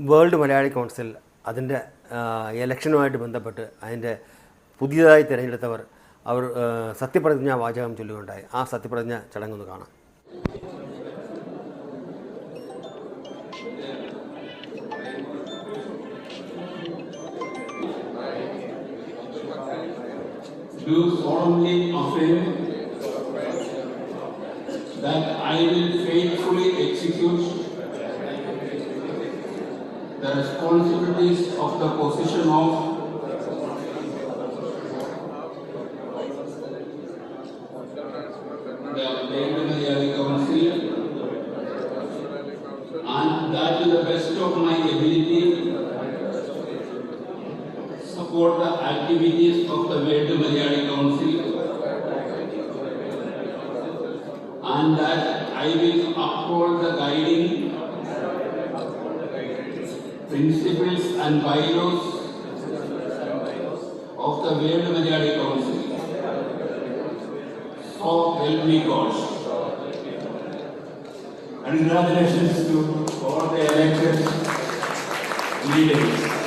World Malayali council അതിന്റെ ഇലക്ഷനുമായിട്ട് ബന്ധപ്പെട്ട് അതിന്റെ പുതിയതായി തിരഞ്ഞെടുത്തവർ അവർ സത്യപ്രതിജ്ഞ വാചകം ചൊല്ലുകയുണ്ടായി. ആ സത്യപ്രതിജ്ഞ ചടങ്ങൊന്ന് കാണാം. Do solemnly affirm responsibilities of the position of the Malayali Council. And that to the best of my ability. Support the activities of the World Malayali Council. And that I will uphold the guiding principles and bylaws of the World Malayali Council. So help me God. Congratulations to all the elected leaders.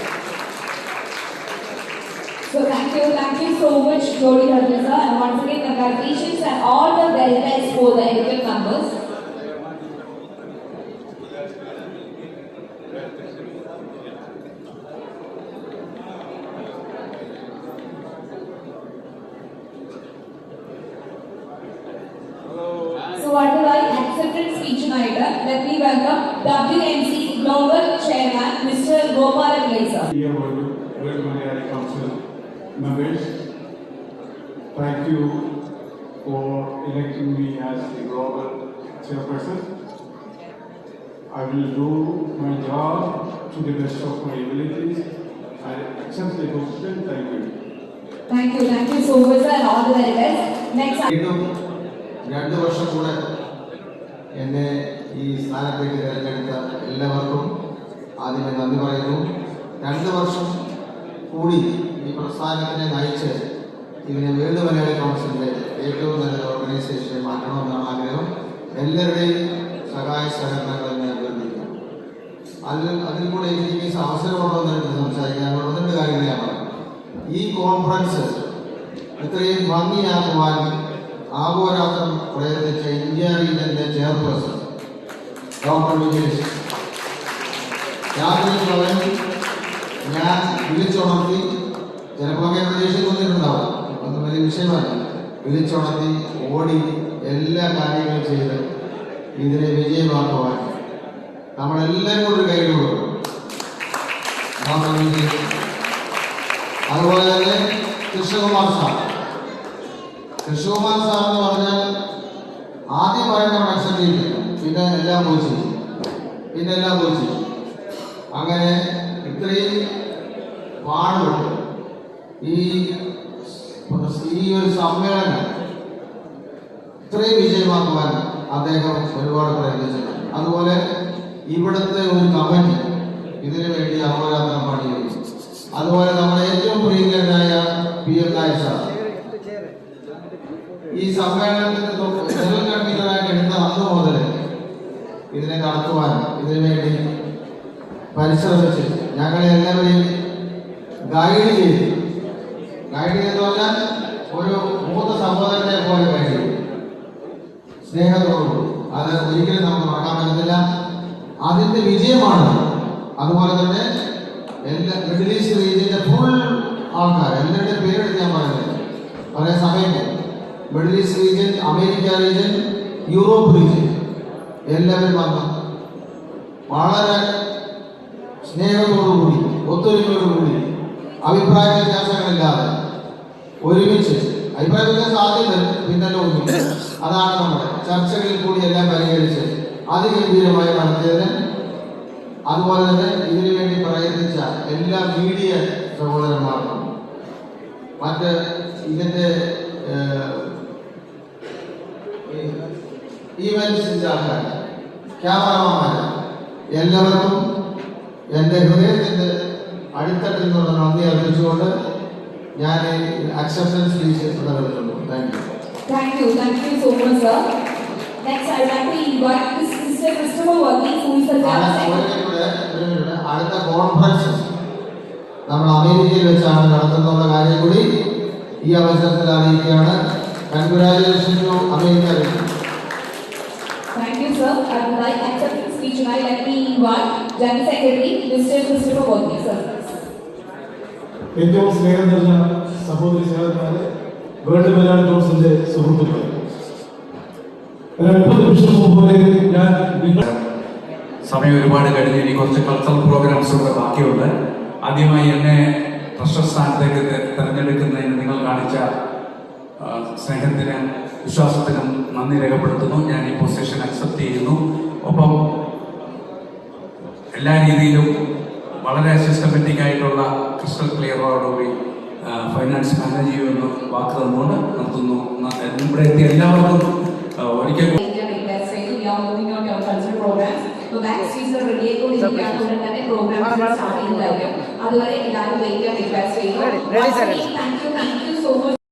So thank you, thank you so much, Jody Dharma sir, and once again congratulations and all the very best for the elected members. acceptance speechനായിട്ട് let me welcome WNC Global Chairman Mr. Gopalan Sir. Dear World World Malayali Council members, thank you for electing me as the global chairperson. I will do my job to the best of my abilities. I accept the position. Thank you. Thank you, thank you so much sir and all the very best. Next വീണ്ടും രണ്ട് വർഷം കൂടെ എന്നെ ഈ സ്ഥാനത്തേക്ക് തിരഞ്ഞെടുത്ത എല്ലാവർക്കും ആദ്യമേ നന്ദി പറയുന്നു. രണ്ട് വർഷം കൂടി ഈ പ്രസ്ഥാനത്തിനെ നയിച്ച് ഇതിനെ വേൾഡ് മലയാളി കൗൺസിലിന്റെ ഏറ്റവും നല്ലൊരു ഓർഗനൈസേഷനെ മാറ്റണമെന്നാണ് ആഗ്രഹം. എല്ലാവരുടെയും സഹായ സഹകരണങ്ങൾ ഞാൻ അഭ്യർത്ഥിക്കുന്നു അതിൽ അതിൽ കൂടെ എനിക്ക് അവസരമുണ്ടോ എന്ന് സംസാരിക്കാൻ രണ്ട് കാര്യങ്ങൾ ഞാൻ പറയാം. ഈ കോൺഫറൻസ് ഇത്രയും ഭംഗിയാക്കുവാൻ ആഹോരാത്രം പ്രേരിപ്പിച്ച ഇന്ത്യ ലീഗിന്റെ ചെയർപേഴ്സൺ ഡോക്ടർ വിജേഷ് രാത്രി സ്വയം ഞാൻ വിളിച്ചുണർത്തി ചിലപ്പോൾ ഞാൻ പ്രതീക്ഷിക്കുന്നുണ്ടാവും ഒന്നും വലിയ വിഷയമല്ല. വിളിച്ചുണർത്തി ഓടി എല്ലാ കാര്യങ്ങളും ചെയ്ത് ഇതിനെ വിജയമാക്കുവാൻ നമ്മളെല്ലാവരും കൂടി കൈ കൊടുക്കും. അതുപോലെ തന്നെ കൃഷ്ണകുമാർ സാർ. കൃഷ്ണകുമാർ സാർ എന്ന് പറഞ്ഞാൽ ആദ്യം പറയുന്ന അക്സെപ്റ്റ് ചെയ്യില്ല പിന്നെ എല്ലാം പോയി പിന്നെ എല്ലാം പോയി അങ്ങനെ ഇത്രയും പാടുണ്ട്. ഈ ഈ ഒരു സമ്മേളനം ഇത്രയും വിജയമാക്കുവാൻ അദ്ദേഹം ഒരുപാട് പ്രയത്നിച്ചു അതുപോലെ ഇവിടുത്തെ ഒരു കമ്മിറ്റി ഇതിനു വേണ്ടി അഹോരാത്രം പാടി അതുപോലെ നമ്മുടെ ഏറ്റവും പ്രിയങ്കരനായ പി എം നായർ സാർ ഈ സമ്മേളനത്തിന് തൊട്ട് ജനറൽ കൺവീനറായിട്ട് എടുത്ത അന്ന് മുതൽ ഇതിനെ നടത്തുവാൻ ഇതിനു വേണ്ടി പരിശ്രമിച്ച് ഞങ്ങളെ എല്ലാവരെയും ഗൈഡ് ചെയ്ത്. ഗൈഡ് ചെയ്തെന്ന് പറഞ്ഞാൽ ഒരു മൂന്ന് സഹോദരനെ പോലെ ഗൈഡ് ചെയ്തു. സ്നേഹത്തോടുകൂടി. അത് ഒരിക്കലും നമുക്ക് മറക്കാൻ പറ്റത്തില്ല. അതിന്റെ വിജയമാണ്. അതുപോലെ തന്നെ എല്ലാ മിഡിൽ ഈസ്റ്റ് റീജിയന്റെ ഫുൾ ആൾക്കാർ എല്ലാവരുടെയും പേരെടുത്ത് ഞാൻ പറയുന്നത്. പല സമയത്ത് middle east region America region Europe region. എല്ലാവരും വന്ന വളരെ സ്നേഹത്തോടുകൂടി ഒത്തൊരുമയോടുകൂടി അഭിപ്രായ വ്യത്യാസങ്ങളില്ലാതെ ഒരുമിച്ച് അഭിപ്രായ വ്യത്യാസം ആദ്യം വരും പിന്നല്ല അതാണ് നമ്മുടെ ചർച്ചകളിൽ കൂടി എല്ലാം പരിഹരിച്ച് അതിഗംഭീരമായി നടത്തിയതിന് അതുപോലെ തന്നെ ഇതിനു വേണ്ടി പ്രയത്നിച്ച എല്ലാ മീഡിയ സഹോദരന്മാർക്കും മറ്റ് ഇതിന്റെ ഈവൻസിന്റെ ആൾക്കാർ ക്യാമറമാന്മാർ എല്ലാവർക്കും എന്റെ ഹൃദയത്തിന്റെ അടിത്തട്ടിൽ നിന്നുള്ള നന്ദി അർപ്പിച്ചുകൊണ്ട് ഞാൻ അക്സെപ്റ്റൻസ് സ്പീച്ച് നടത്തുന്നു thank you Thank you, thank you. So much, sir. Next, I'd like to invite Mr. Christopher Worthy, who is the അടുത്ത കോൺഫറൻസ് നമ്മൾ അമേരിക്കയിൽ വെച്ചാണ് നടത്തുന്നുള്ള കാര്യം കൂടി ഈ അവസരത്തിൽ അറിയിക്കുകയാണ് congratulation to America. Thank you, sir. I would like to accept the speech tonight. Let me invite General Secretary, Mr. Christopher Bodney, sir. ഏറ്റവും സ്നേഹം നിറഞ്ഞ സഹോദരി സഹോദരന്മാരെ വേൾഡ് മലയാളം ജോൺസിന്റെ സുഹൃത്തുക്കളെ മുപ്പത് നിമിഷം മുമ്പ് ഞാൻ നിങ്ങൾ സമയം ഒരുപാട് കഴിഞ്ഞ് ഇനി കുറച്ച് കൾച്ചറൽ പ്രോഗ്രാംസ് കൂടെ ബാക്കിയുണ്ട് ആദ്യമായി എന്നെ ട്രഷർ സ്ഥാനത്തേക്ക് തിരഞ്ഞെടുക്കുന്നതിന് നിങ്ങൾ കാണിച്ച സ്നേഹത്തിനും വിശ്വാസത്തിനും നന്ദി രേഖപ്പെടുത്തുന്നു. ഞാൻ ഈ പൊസിഷൻ അക്സെപ്റ്റ് ചെയ്യുന്നു. ഒപ്പം എല്ലാ രീതിയിലും വളരെ സിസ്റ്റമാറ്റിക് ആയിട്ടുള്ള ക്രിസ്റ്റൽ ക്ലിയറോടുകൂടി ഫൈനാൻസ് മാനേജ് ചെയ്യുമെന്ന് വാക്ക് തന്നുകൊണ്ട് നിർത്തുന്നു. ന- ഇവിടെ എത്തിയ എല്ലാവർക്കും ഒരിക്കൽ അതുവരെ എല്ലാവരും വെയിറ്റ് ചെയ്യാൻ റിക്വസ്റ്റ് ചെയ്യുന്നു